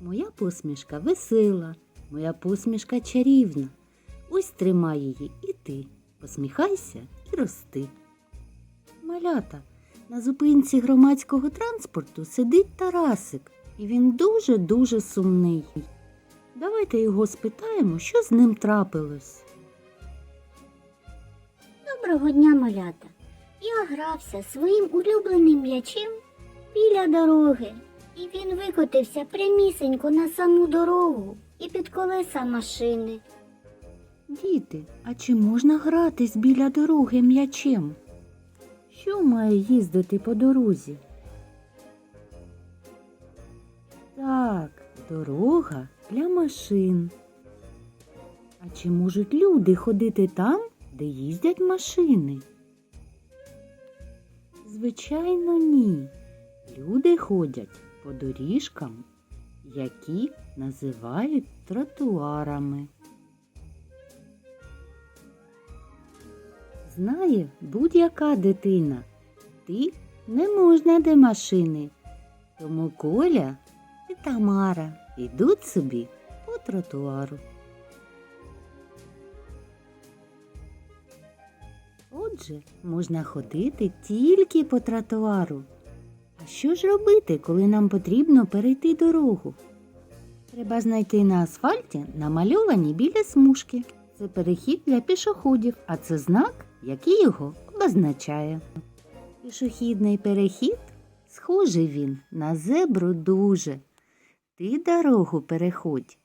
Моя посмішка весела, моя посмішка чарівна. Ось тримай її і ти. Посміхайся і рости. Малята, на зупинці громадського транспорту сидить Тарасик, і він дуже-дуже сумний. Давайте його спитаємо, що з ним трапилось. Доброго дня, малята. Я грався своїм улюбленим м'ячем біля дороги, і він викотився прямісенько на саму дорогу і під колеса машини. Діти, а чи можна гратись біля дороги м'ячем? Що має їздити по дорозі? Так, дорога для машин. А чи можуть люди ходити там, де їздять машини? Звичайно, ні. Люди ходять по доріжкам, які називають тротуарами. Знає будь-яка дитина. Ти не можна де машини. Тому Коля і Тамара йдуть собі по тротуару. Отже, можна ходити тільки по тротуару. Що ж робити, коли нам потрібно перейти дорогу? Треба знайти на асфальті намальовані біля смужки. Це перехід для пішоходів, а це знак, який його обозначає. Пішохідний перехід схожий він на зебру дуже. Ти дорогу переходь,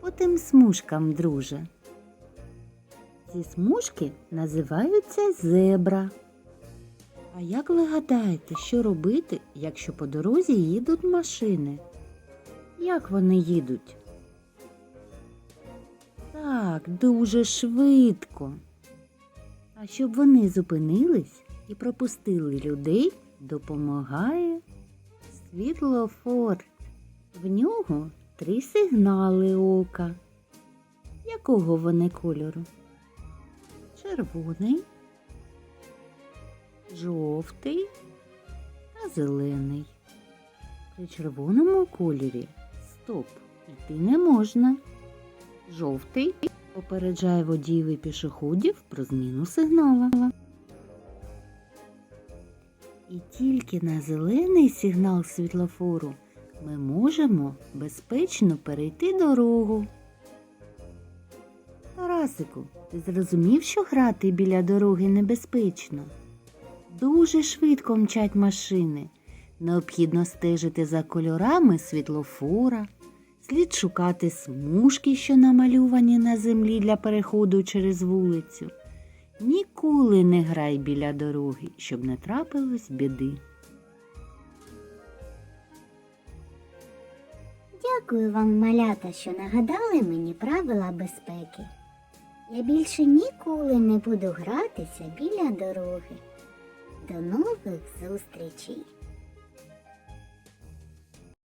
по тим смужкам, друже. Ці смужки називаються зебра. А як ви гадаєте, що робити, якщо по дорозі їдуть машини? Як вони їдуть? Так, дуже швидко. А щоб вони зупинились і пропустили людей, допомагає світлофор. В нього три сигнали ока. Якого вони кольору? Червоний, жовтий та зелений. При червоному кольорі стоп, йти не можна. Жовтий попереджає водіїв і пішоходів про зміну сигнала. І тільки на зелений сигнал світлофору ми можемо безпечно перейти дорогу. Тарасику, ти зрозумів, що грати біля дороги небезпечно? Дуже швидко мчать машини. Необхідно стежити за кольорами світлофора, слід шукати смужки, що намалювані на землі для переходу через вулицю. Ніколи не грай біля дороги, щоб не трапилось біди. Дякую вам, малята, що нагадали мені правила безпеки. Я більше ніколи не буду гратися біля дороги. До нових зустрічей!